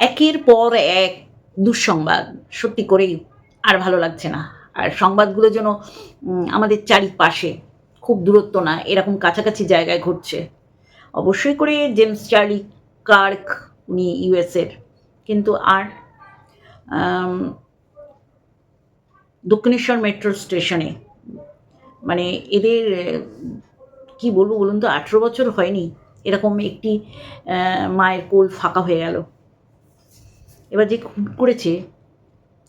একের পর এক দুঃসংবাদ। সত্যি করেই আর ভালো লাগছে না। আর সংবাদগুলো যেন আমাদের চারিপাশে খুব দূরত্ব না, এরকম কাছাকাছি জায়গায় ঘটছে। অবশ্যই করে জেমস চার্লি কার্ক, উনি ইউএসের কিন্তু আর দক্ষিণেশ্বর মেট্রো স্টেশনে মানে এদের কি বলব বলুন তো, আঠেরো বছর হয়নি, এরকম একটি মায়ের কোল ফাঁকা হয়ে গেল। এবার যে করেছে,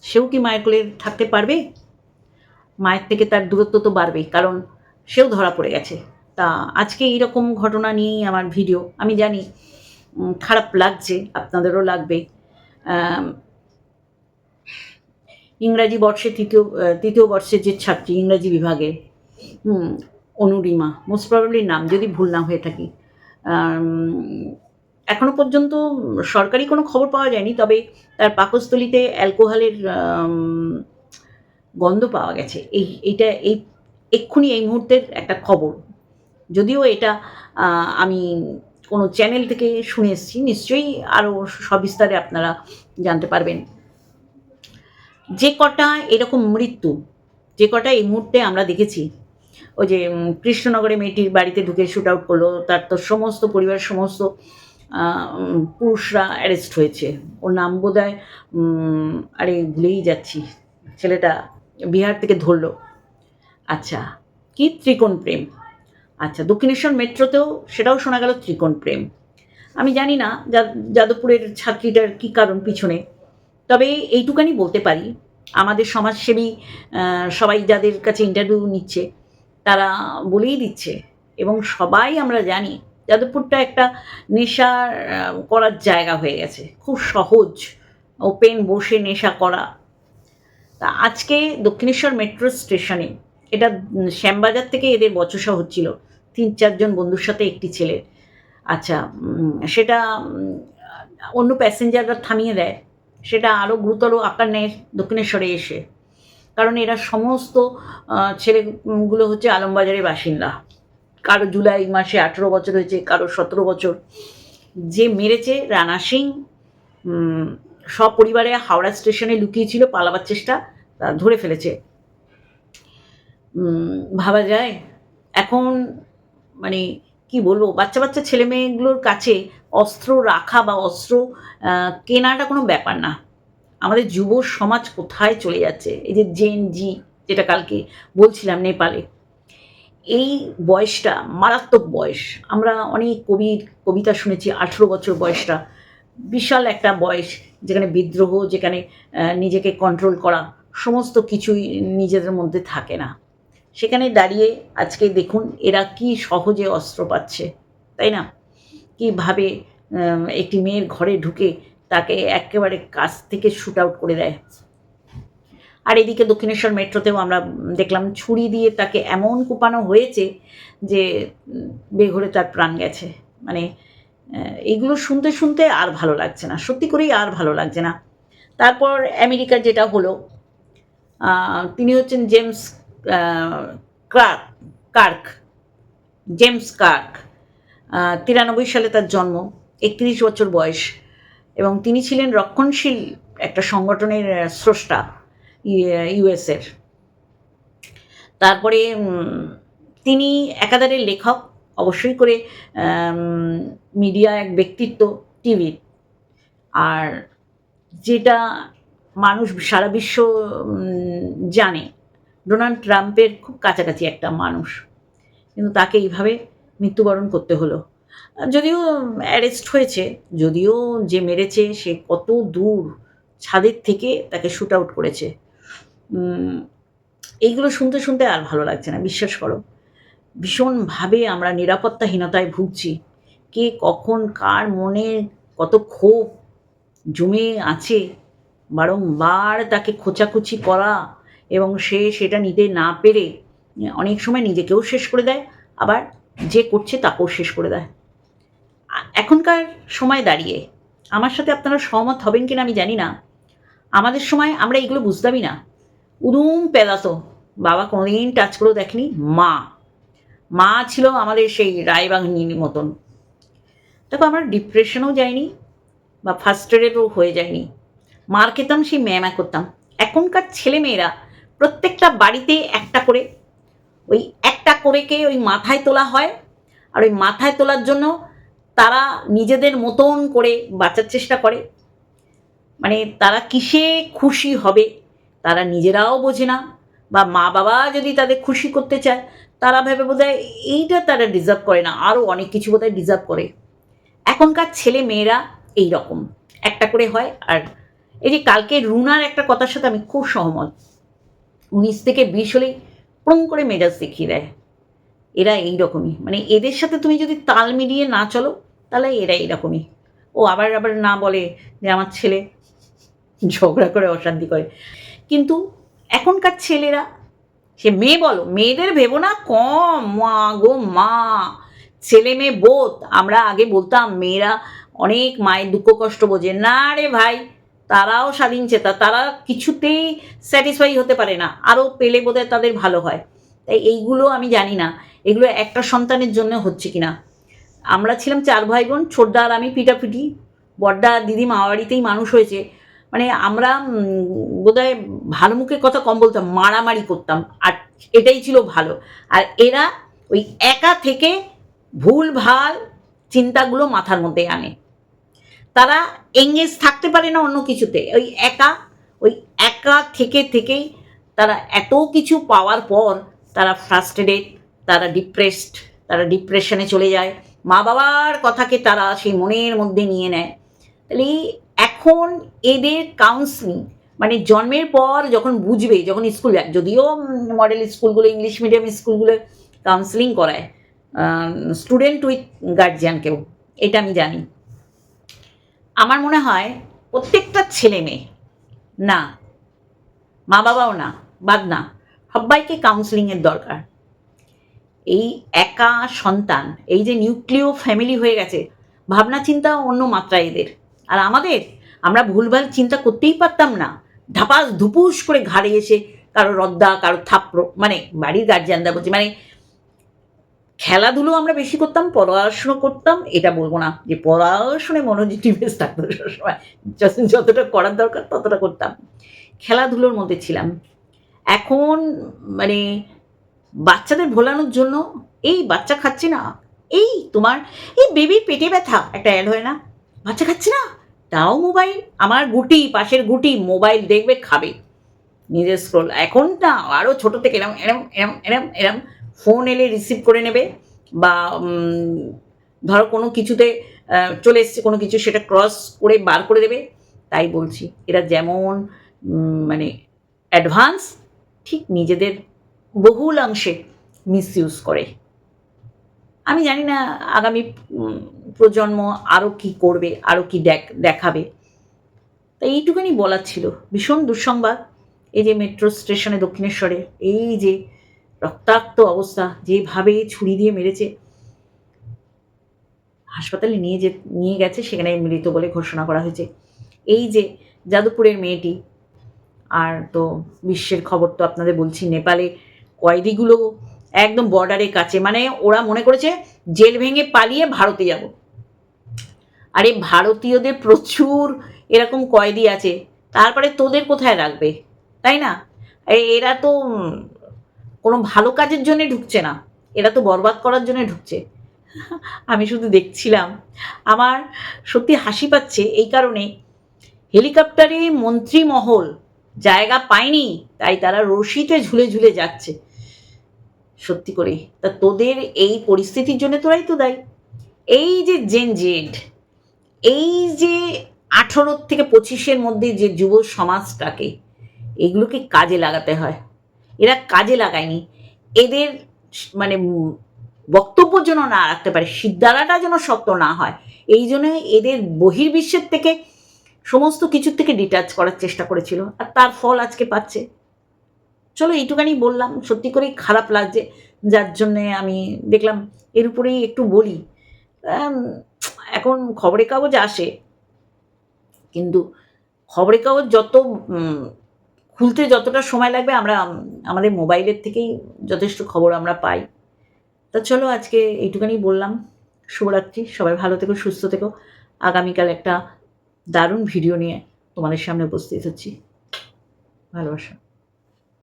সেও কি মায়ের কোলে থাকতে পারবে? মায়ের থেকে তার দূরত্ব তো বাড়বেই, কারণ সেও ধরা পড়ে গেছে। তা আজকে এইরকম ঘটনা নিয়েই আমার ভিডিও। আমি জানি খারাপ লাগছে, আপনাদেরও লাগবে। ইংরাজি বর্ষে তৃতীয় তৃতীয় বর্ষের যে ছাত্রী, ইংরাজি বিভাগে অনুরিমা মোস্ট প্রবাবলি নাম যদি ভুল না হয়ে থাকি। এখনও পর্যন্ত সরকারি কোনো খবর পাওয়া যায়নি, তবে তার পাকস্থলিতে অ্যালকোহলের গন্ধ পাওয়া গেছে। এই, এইটা, এই, এক্ষুনি এই মুহূর্তের একটা খবর। যদিও এটা আমি কোনো চ্যানেল থেকে শুনে এসেছি, নিশ্চয়ই আরও সবিস্তারে আপনারা জানতে পারবেন। যে কটা এরকম মৃত্যু, যে কটা এই মুহূর্তে আমরা দেখেছি, ওই যে কৃষ্ণনগরে মেয়েটির বাড়িতে ঢুকে শ্যুট আউট করল, তার তো সমস্ত পরিবারের সমস্ত পুরুষরা অ্যারেস্ট হয়েছে। ওর নাম বোধ হয় আরে ভুলেই যাচ্ছি, ছেলেটা বিহার থেকে ধরলো। আচ্ছা কি ত্রিকোণ প্রেম? আচ্ছা দক্ষিণেশ্বর মেট্রোতেও সেটাও শোনা গেল ত্রিকোণ প্রেম। আমি জানি না যাদবপুরের ছাত্রীটার কি কারণ পিছনে। তবে এইটুকানি বলতে পারি, আমাদের সমাজসেবী সবাই যাদের কাছে ইন্টারভিউ নিচ্ছে, তারা বলেই দিচ্ছে, এবং সবাই আমরা জানি যাদবপুরটা একটা নেশা করার জায়গা হয়ে গেছে। খুব সহজ। ওপেন বসে নেশা করা। তা আজকে দক্ষিণেশ্বর মেট্রো স্টেশনে, এটা শ্যামবাজার থেকে এদের বচসা হচ্ছিল। তিন চারজন বন্ধুর সাথে একটি ছেলে। আচ্ছা সেটা অন্য প্যাসেঞ্জাররা থামিয়ে দেয়। সেটা আরও গুরুতর আকার নেয় দক্ষিণেশ্বরে এসে। কারণ এরা সমস্ত ছেলেগুলো হচ্ছে আলমবাজারের বাসিন্দা। কারও জুলাই মাসে আঠেরো বছর হয়েছে, কারও সতেরো বছর। যে মেরেছে রানা সিং সপরিবারে হাওড়া স্টেশনে লুকিয়েছিল, পালাবার চেষ্টা ধরে ফেলেছে। ভাবা যায়। এখন মানে কি বলব, বাচ্চা বাচ্চা ছেলে মেয়েগুলোর কাছে অস্ত্র রাখা বা অস্ত্র কেনাটা কোনো ব্যাপার না। আমাদের যুব সমাজ কোথায় চলে যাচ্ছে? এই যে জেন জি যেটা কালকে বলছিলাম নেপালে। এই বয়সটা, মারাত্মক বয়স। আমরা অনেক কবির কবিতা শুনেছি, আঠেরো বছর বয়সটা। বিশাল একটা বয়স, যেখানে বিদ্রোহ, যেখানে নিজেকে কন্ট্রোল করা, সমস্ত কিছুই নিজেদের মধ্যে থাকে না। সেখানে দাঁড়িয়ে আজকে দেখুন, এরা কি সহজে অস্ত্র পাচ্ছে, তাই না? কীভাবে একটি মেয়ের ঘরে ঢুকে তাকে একেবারে কাছ থেকে শ্যুট আউট করে দেয়। আর এদিকে দক্ষিণেশ্বর মেট্রোতেও আমরা দেখলাম ছুরি দিয়ে তাকে এমন কুপানো হয়েছে যে বেঘরে তার প্রাণ গেছে। মানে আহ, এইগুলো শুনতে শুনতে আর ভালো লাগছে না। সত্যি করেই আর ভালো লাগছে না। তারপর আমেরিকার যেটা হলো তিনি হচ্ছেন James ah, Clark Kirk James Kirk. তিরানব্বই সালে তার জন্ম একত্রিশ বছর বয়স। এবং তিনি ছিলেন রক্ষণশীল একটা সংগঠনের স্রষ্টা। ইউএসের তারপরে তিনি একাধারে লেখক, অবশ্যই করে মিডিয়া এক ব্যক্তিত্ব টিভির আর যেটা মানুষ সারা বিশ্ব জানে, ডোনাল্ড ট্রাম্পের খুব কাছাকাছি একটা মানুষ। কিন্তু তাকে এইভাবে মৃত্যুবরণ করতে হলো। যদিও অ্যারেস্ট হয়েছে, যদিও যে মেরেছে, সে কত দূর ছাদের থেকে তাকে শ্যুট আউট করেছে। এইগুলো শুনতে শুনতে আর ভালো লাগছে না, বিশ্বাস করো। ভীষণভাবে আমরা নিরাপত্তাহীনতায় ভুগছি। কে কখন কার মনে কত ক্ষোভ জমে আছে, বারংবার তাকে খোঁচাখুচি করা এবং সে সেটা নিতে না পেরে অনেক সময় নিজেকেও শেষ করে দেয়, আবার যে করছে তাকেও শেষ করে দেয়। এখনকার সময় দাঁড়িয়ে আমার সাথে আপনারা সহমত হবেন কিনা আমি জানি না। আমাদের সময় আমরা এগুলো বুঝতামই না। উদুম পেদাতো। বাবা কোনোদিন টাচ করেও দেখেনি। মা। মা ছিল আমাদের সেই রায়বাহিনীর মতন। দেখো আমরা ডিপ্রেশনও যায়নি বা ফার্স্টেডেরও হয়ে যায়নি মার খেতাম, সেই ম্যামা করতাম। এখনকার ছেলেমেয়েরা প্রত্যেকটা বাড়িতে একটা করে। ওই একটা করেকে ওই মাথায় তোলা হয় আর ওই মাথায় তোলার জন্য তারা নিজেদের মতন করে বাঁচার চেষ্টা করে। মানে তারা কিসে খুশি হবে? তারা নিজেরাও বোঝে না। বা মা বাবা যদি তাদের খুশি করতে চায়, তারা ভেবে বোধ এইটা তারা ডিজার্ভ করে না আরও অনেক কিছু বোধ ডিজার্ভ করে। এখনকার ছেলে মেয়েরা এই রকম। একটা করে হয়, আর এই যে কালকে রুনার একটা কথার সাথে আমি খুব সহমত। উনিশ থেকে বিশ হলেই প্রং করে মেজাজ দেখিয়ে দেয়। এরা এই রকমই। মানে এদের সাথে তুমি যদি তাল মিলিয়ে না চলো, তাহলে এরা এইরকমই ও আবার আবার না বলে যে আমার ছেলে ঝগড়া করে অশান্তি করে। কিন্তু এখনকার ছেলেরা, সে মেয়ে বলো, মেয়েদের ভেবো না কম। মা গো, মা। ছেলে মেয়ে বোধ। আমরা আগে বলতাম, মেয়েরা অনেক মায়ের দুঃখ কষ্ট বোঝে। না রে ভাই, তারাও স্বাধীন চেতা। তারা কিছুতেই স্যাটিসফাই হতে পারে না। আরও পেলে বোধহয় তাদের ভালো হয়। তাই এইগুলো আমি জানি না। এগুলো একটা সন্তানের জন্য হচ্ছে কি না আমরা ছিলাম চার ভাই বোন, ছোটদা আর আমি পিটাপিটি বড্ডা দিদি মাওয়ারিতেই মানুষ হয়েছে। মানে আমরা বোধহয় ভালো মুখে কথা কম বলতাম, মারামারি করতাম, আর এটাই ছিল ভালো। আর এরা ওই একা থেকে ভুল, ভালো চিন্তাগুলো মাথার মধ্যে আনে। তারা এঙ্গেজ থাকতে পারে না অন্য কিছুতে। ওই একা ওই একা থেকে থেকেই তারা এত কিছু পাওয়ার পর তারা ফ্রাস্ট্রেটেড তারা ডিপ্রেসড তারা ডিপ্রেশনে চলে যায়। মা বাবার কথাকে তারা সেই মনের মধ্যে নিয়ে নেয়। তাহলে এখন এদের কাউন্সিলিং মানে জন্মের পর যখন বুঝবে, যখন স্কুল যায়, যদিও মডেল স্কুলগুলো ইংলিশ মিডিয়াম স্কুলগুলো কাউন্সিলিং করায় স্টুডেন্ট উইথ গার্জিয়ানকেও এটা আমি জানি। আমার মনে হয় প্রত্যেকটা ছেলে মেয়ে, না, মা বাবাও না, বাদ না, সবাইকে কাউন্সিলিংয়ের দরকার। এই একা সন্তান, এই যে নিউক্লিয় ফ্যামিলি হয়ে গেছে ভাবনা চিন্তা অন্য মাত্রায় এদের। আর আমাদের আমরা ভুলভাল চিন্তা করতেই পারতাম না। ধাপাস ধুপুস করে ঘাড়ে এসে কারও রদ্দা, কারও থাপ্পড় মানে বাড়ির গার্জিয়ানরা বলছি মানে খেলাধুলো আমরা বেশি করতাম, পড়াশুনো করতাম। এটা বলব না, যে পড়াশোনায় মনোনিবেশ থাকতো সবসময়। যত- যতটা করার দরকার ততটা করতাম। খেলাধুলোর মধ্যে ছিলাম। এখন মানে বাচ্চাদের ভোলানোর জন্য এই বাচ্চা খাচ্ছে না। এই তোমার, এই বেবির পেটে ব্যথা, একটা অ্যাড হয় না? বাচ্চা খাচ্ছে না? তাও মোবাইল আমার গুটি, পাশের গুটি মোবাইল দেখবে, খাবে। নিজের স্ক্রোল এখন না আরও ছোটো থেকে এরম এরম এরম এরম এরম ফোন এলে রিসিভ করে নেবে বা ধরো কোনো কিছুতে চলে এসছে, কোনো কিছু সেটা ক্রস করে বার করে দেবে, তাই বলছি। এরা যেমন মানে অ্যাডভান্স ঠিক নিজেদের বহুল অংশে মিসইউজ করে। আমি জানি না আগামী প্রজন্ম আরও কি করবে আরও কি দেখ, দেখাবে। তাই এইটুখানি বলার ছিল। ভীষণ দুঃসংবাদ। এই যে মেট্রো স্টেশনে দক্ষিণেশ্বরে, এই যে রক্তাক্ত অবস্থা, যেভাবে ছুরি দিয়ে মেরেছে। হাসপাতালে নিয়ে যে, নিয়ে গেছে সেখানে মৃত বলে ঘোষণা করা হয়েছে। এই যে যাদবপুরের মেয়েটি, আর তো বিশ্বের খবর তো আপনাদের বলছি, নেপালে কয়েদিগুলো একদম বর্ডারের কাছে। মানে ওরা মনে করেছে, জেল ভেঙে পালিয়ে ভারতে যাব। আরে ভারতীয়দের প্রচুর এরকম কয়েদি আছে। তারপরে তোদের কোথায় রাখবে? তাই না? এরা তো কোনো ভালো কাজের জন্য ঢুকছে না। এরা তো বরবাদ করার জন্য ঢুকছে। আমি শুধু দেখছিলাম। আমার সত্যি হাসি পাচ্ছে এই কারণে। হেলিকপ্টারে মন্ত্রী মহল জায়গা পায়নি, তাই তারা রশিতে ঝুলে ঝুলে যাচ্ছে। সত্যি করে তা তোদের এই পরিস্থিতির জন্য তোরাই তো দায়ী। এই যে জেন জেড এই যে আঠারো থেকে পঁচিশের মধ্যে যে যুব সমাজটাকে, এগুলোকে কাজে লাগাতে হয়। এরা কাজে লাগায়নি। এদের মানে বক্তব্য যেন না রাখতে পারে, সিদ্ধারাটা যেন শক্ত না হয়, এই জন্য এদের বহির্বিশ্বের থেকে সমস্ত কিছুর থেকে ডিটাচ করার চেষ্টা করেছিল। আর তার ফল আজকে পাচ্ছে। চলো এইটুখানি বললাম, সত্যি করেই খারাপ লাগছে, যার জন্যে আমি দেখলাম এর উপরেই একটু বলি। এখন খবরের কাগজ আসে, কিন্তু খবরের কাগজ যত খুলতে যতটা সময় লাগবে আমরা আমাদের মোবাইলের থেকেই যথেষ্ট খবর আমরা পাই। তা চলো আজকে এইটুখানি বললাম, শুভরাত্রি, সবাই ভালো থেকো, সুস্থ থেকো। আগামীকাল একটা দারুণ ভিডিও নিয়ে তোমাদের সামনে উপস্থিত হচ্ছি। ভালোবাসা।